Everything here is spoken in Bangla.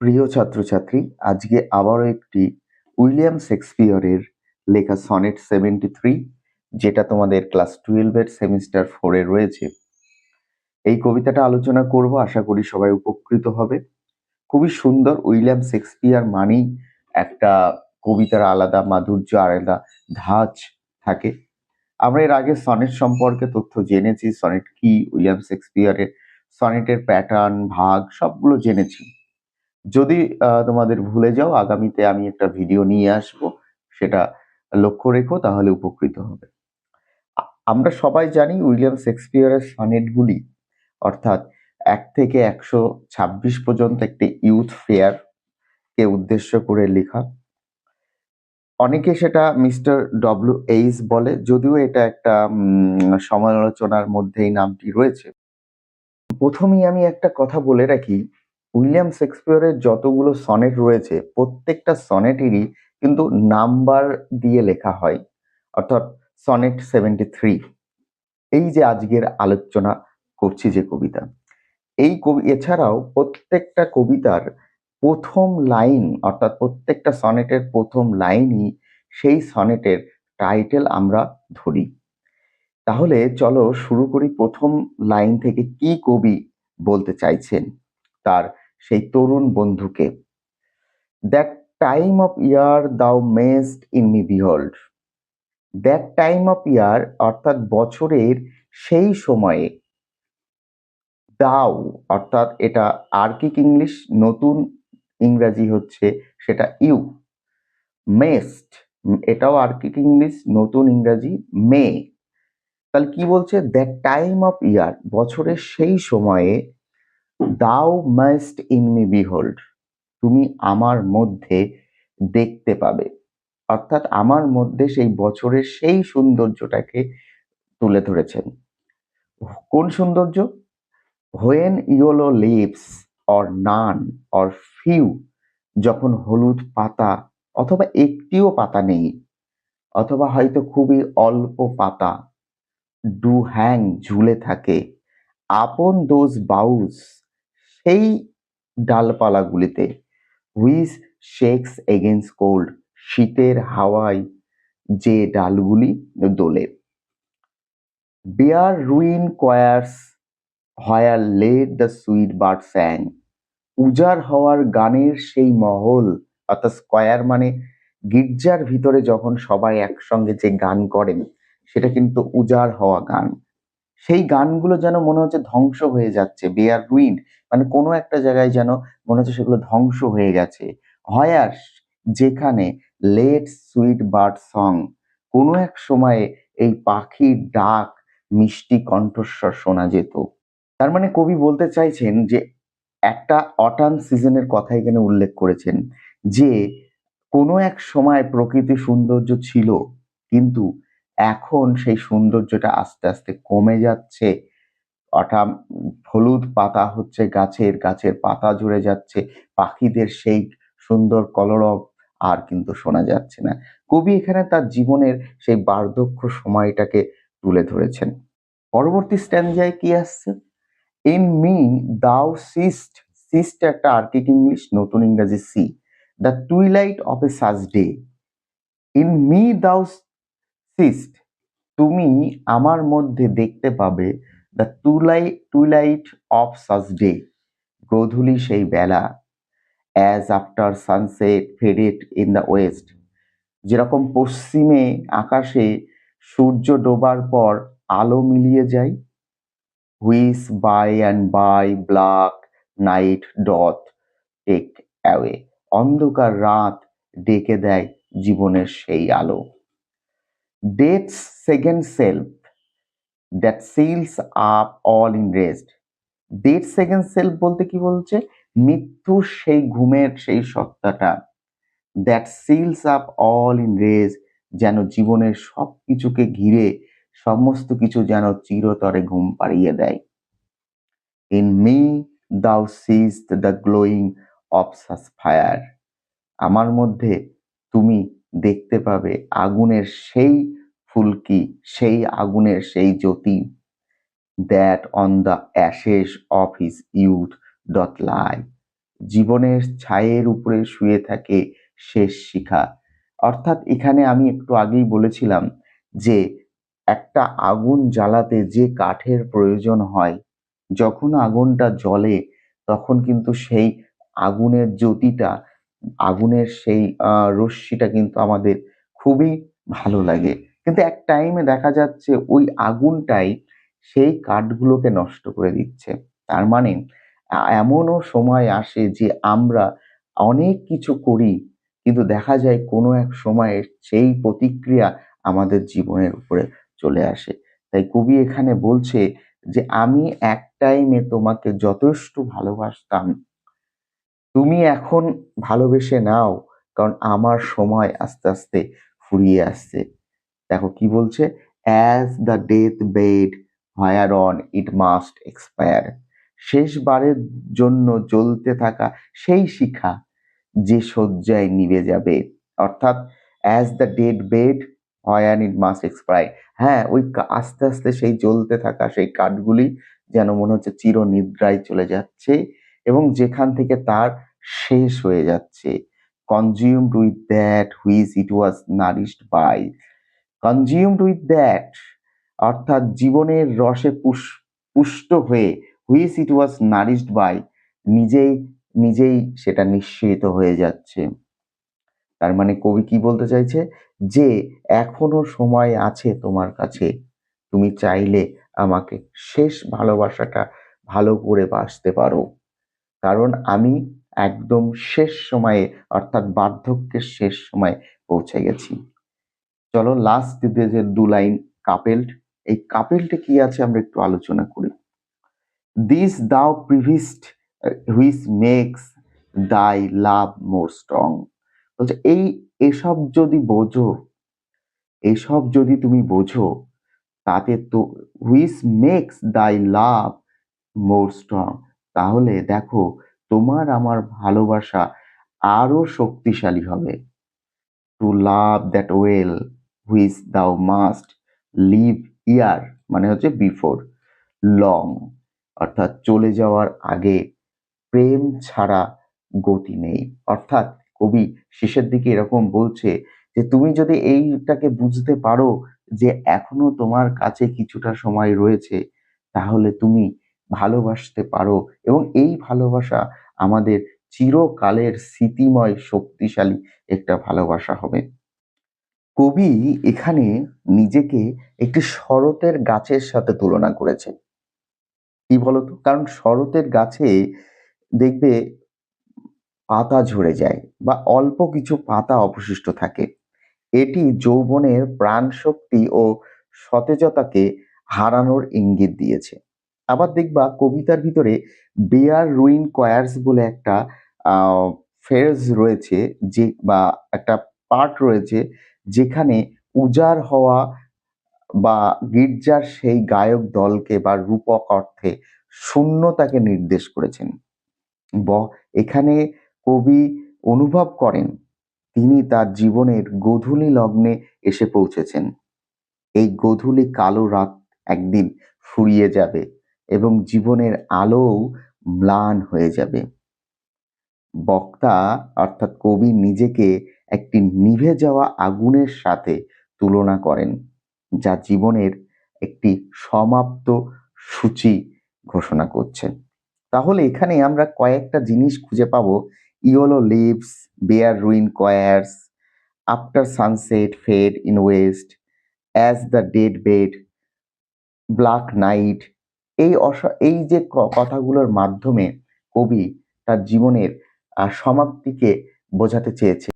প্রিয় ছাত্রছাত্রী, আজকে আবারও একটি উইলিয়াম শেক্সপিয়রের লেখা সনেট সেভেন্টি থ্রি, যেটা তোমাদের ক্লাস টুয়েলভের সেমিস্টার ফোরে রয়েছে। এই কবিতাটা আলোচনা করব, আশা করি সবাই উপকৃত হবে। খুবই সুন্দর উইলিয়াম শেক্সপিয়ার মানেই একটা কবিতার আলাদা মাধুর্য আলাদা ধাঁচ থাকে। আমরা এর আগে সনেট সম্পর্কে তথ্য জেনেছি, সনেট কি, উইলিয়াম শেক্সপিয়ারের সনেটের প্যাটার্ন ভাগ, সবগুলো জেনেছি। যদি তোমাদের ভুলে যাও, আগামীতে আমি একটা ভিডিও নিয়ে আসব, সেটা লক্ষ্য রেখো, তাহলে উপকৃত হবে। আমরা সবাই জানি উইলিয়াম শেক্সপিয়ারের সনেটগুলি, অর্থাৎ এক থেকে একশো ছাব্বিশ পর্যন্ত একটি ইউথ ফেয়ার কে উদ্দেশ্য করে লেখা। অনেকে সেটা মিস্টার ডব্লিউ এইস বলে, যদিও এটা একটা সমালোচনার মধ্যেই নামটি রয়েছে। প্রথমেই আমি একটা কথা বলে রাখি উইলিয়াম শেক্সপিয়রের যতগুলো সনেট রয়েছে, প্রত্যেকটা সনেটেরই কিন্তু নাম্বার দিয়ে লেখা হয়, অর্থাৎ সনেট সেভেন্টি থ্রি। এই যে আজকের আলোচনা করছি যে কবিতা, এই কবি, এছাড়াও প্রত্যেকটা কবিতার প্রথম লাইন, অর্থাৎ প্রত্যেকটা সনেটের প্রথম লাইনই সেই সনেটের টাইটেল আমরা ধরি। তাহলে চলো শুরু করি প্রথম লাইন থেকে কি কবি বলতে চাইছেন, তার সেই তরুণ বন্ধুকে। That time of year thou mayst in me behold that time of year অর্থাৎ বছরের সেই সময়ে দাও অর্থাৎ এটা আর্কিক ইংলিশ? নতুন ইংরাজি হচ্ছে সেটা ইউ মেস্ট এটাও আর্কিক ইংলিশ? নতুন ইংরাজি মে তাহলে কি বলছে? দ্যাট টাইম অফ ইয়ার বছরের সেই সময়ে দাও মাস্ট ইন মি বিহোল্ড তুমি আমার মধ্যে দেখতে পাবে। অর্থাৎ আমার মধ্যে সেই বছরের সেই সৌন্দর্যটাকে তুলে ধরেছেন। কোন সৌন্দর্য? When yellow leaves or none or few যখন হলুদ পাতা অথবা একটিও পাতা নেই, অথবা হয়তো খুবই অল্প পাতা ডু হ্যাং ঝুলে থাকে আপন দোজ বাউস সেই ডালপালাগুলিতে হুইস শেকস এগেন্স কোল্ড শীতের হাওয়ায় যে ডালগুলি দোলে। Bare ruined choirs where late the sweet birds sang. উজাড় হওয়ার গানের সেই মহল, অর্থাৎ স্কয়ার মানে গির্জার ভিতরে যখন সবাই একসঙ্গে যে গান করেন, সেটা কিন্তু উজাড় হওয়া গান। সেই গানগুলো যেন মনে হচ্ছে ধ্বংস হয়ে যাচ্ছে বেয়ার রুইন মানে কোনো একটা জায়গায় যেন মনে হচ্ছে সেগুলো ধ্বংস হয়ে গেছে। হয়ার যেখানে লেট সুইট বার্ড সং কোনো এক সময়ে এই পাখির ডাক মিষ্টি কণ্ঠস্বর শোনা যেত। তার মানে কবি বলতে চাইছেন যে একটা অটান সিজনের কথা এখানে উল্লেখ করেছেন, যে কোনো এক সময় প্রকৃতি সৌন্দর্য ছিল, কিন্তু এখন সেই সৌন্দর্যটা আস্তে আস্তে কমে যাচ্ছে। অর্থাৎ হলুদ পাতা হচ্ছে গাছের গাছের পাতা ঝরে যাচ্ছে, পাখিদের সেই সুন্দর কলরব আর কিন্তু শোনা যাচ্ছে না। কবি এখানে তার জীবনের সেই বার্ধক্য সময়টাকে তুলে ধরেছেন। পরবর্তী স্ট্যান্ডায় কি আসছে? In me thou seest seest একটা আর্কিক ইংলিশ, নতুন ইংরাজি see, the twilight of a such day in me thou seest তুমি আমার মধ্যে দেখতে পাবে the twilight twilight of such day গোধূলি সেই বেলা as after sunset faded in the west যেরকম পশ্চিমে আকাশে সূর্য ডোবার পর আলো মিলিয়ে যায় which by and by black night doth take away অন্ধকার রাত ডেকে দেয় জীবনের সেই আলো। Death's second self that seals up all in rest death second self বলতে কি বলছে? মৃত্যুর সেই ঘুমের সেই সত্তাটা that seals up all in rest যেন জীবনের সব কিছুকে ঘিরে সমস্ত কিছু যেন চিরতরে ঘুম পাড়িয়ে দেয়। In me thou seest the glowing of such fire আমার মধ্যে তুমি দেখতে পাবে আগুনের সেই ফুলকি, সেই আগুনের সেই জ্যোতি। That on the ashes of his youth doth lie জীবনের ছায়ের উপরে শুয়ে থাকে শেষ শিখা। অর্থাৎ এখানে আমি একটু আগেই বলেছিলাম যে, একটা আগুন জ্বালাতে যে কাঠের প্রয়োজন হয়, যখন আগুনটা জ্বলে, তখন কিন্তু সেই আগুনের জ্যোতিটা আগুনের সেই রশ্মিটা কিন্তু আমাদের খুবই ভালো লাগে। কিন্তু এক টাইমে দেখা যাচ্ছে ওই আগুনটাই সেই কাঠগুলোকে নষ্ট করে দিচ্ছে। তার মানে এমনও সময় আসে যে আমরা অনেক কিছু করি, কিন্তু দেখা যায় কোনো এক সময়ে সেই প্রতিক্রিয়া আমাদের জীবনের উপরে চলে আসে। তাই কবি এখানে বলছে যে, আমি এক টাইমে তোমাকে যথেষ্ট ভালোবাসতাম তুমি এখন ভালোবেসে নাও, কারণ আমার সময় আস্তে আস্তে ফুরিয়ে আসছে। দেখো কি বলছে? As the death bed whereon it must expire শেষবারের জন্য জ্বলতে থাকা সেই শিখা যে শয্যায় নিভে যাবে। অর্থাৎ as the death bed where it must expire হ্যাঁ ওই আস্তে আস্তে সেই জ্বলতে থাকা সেই কাঠগুলি যেন মনে হচ্ছে চিরনিদ্রায় চলে যাচ্ছে। এবং যেখান থেকে তার শেষ হয়ে যাচ্ছে। Consumed with that which it was nourished by consumed with that অর্থাৎ জীবনের রসে পুষ- পুষ্ট হয়ে which it was nourished by নিজেই নিজেই সেটা নিঃসৃত হয়ে যাচ্ছে। তার মানে কবি কি বলতে চাইছে? যে, এখনও সময় আছে তোমার কাছে। তুমি চাইলে আমাকে শেষ ভালোবাসাটা ভালো করে বাসতে পারো। কারণ আমি একদম শেষ সময়ে, অর্থাৎ বার্ধক্যের শেষ সময়ে পৌঁছে গেছি। চলো লাস্ট যে দু লাইন কাপেল্ট এই কাপেলটে কি আছে আমরা একটু আলোচনা করি। দিস দাও প্রিভিস্ট হুইচ মেক্স দাই লাভ মোর স্ট্রং বলছে, এই, এসব যদি বোঝো, এসব যদি তুমি বোঝো, তাতে তো হুইচ মেক্স দাই লাভ মোর স্ট্রং তাহলে দেখো তোমার আমার ভালোবাসা আরও শক্তিশালী হবে। To love that well which thou must leave ere মানে হচ্ছে বিফোর লং অর্থাৎ চলে যাওয়ার আগে প্রেম ছাড়া গতি নেই। অর্থাৎ কবি শেষের দিকে এরকম বলছে যে, তুমি যদি এইটাকে বুঝতে পারো যে এখনও তোমার কাছে কিছুটা সময় রয়েছে, তাহলে তুমি ভালোবাসতে পারো এবং এই ভালোবাসা আমাদের চিরকালের স্মৃতিময়, শক্তিশালী একটা ভালোবাসা হবে। কবি এখানে নিজেকে একটি শরতের গাছের সাথে তুলনা করেছে। কি বলতো? কারণ শরতের গাছে দেখবে পাতা ঝরে যায় বা অল্প কিছু পাতা অবশিষ্ট থাকে। এটি যৌবনের প্রাণশক্তি ও সতেজতাকে হারানোর ইঙ্গিত দিয়েছে। আবার দেখবা কবিতার ভিতরে বেয়ার রুইন কয়ার্স বলে একটা ফেজ রয়েছে যে, বা একটা পার্ট রয়েছে যেখানে উজাড় হওয়া বা গির্জার সেই গায়ক দলকে বা রূপক অর্থে শূন্যতাকে নির্দেশ করেছেন। ব, এখানে কবি অনুভব করেন, তিনি তার জীবনের গোধূলি লগ্নে এসে পৌঁছেছেন। এই গোধূলি কালো রাত একদিন ফুরিয়ে যাবে। এবং জীবনের আলোও ম্লান হয়ে যাবে। বক্তা অর্থাৎ কবি নিজেকে একটি নিভে যাওয়া আগুনের সাথে তুলনা করেন, যা জীবনের একটি সমাপ্ত সূচি ঘোষণা করছে। তাহলে এখানে আমরা কয়েকটা জিনিস খুঁজে পাবো। Yellow leaves bare ruined choirs after sunset fade in west as the death bed black night এই অস এই যে কথাগুলোর মাধ্যমে কবি তার জীবনের সমাপ্তিকে বোঝাতে চেয়েছে।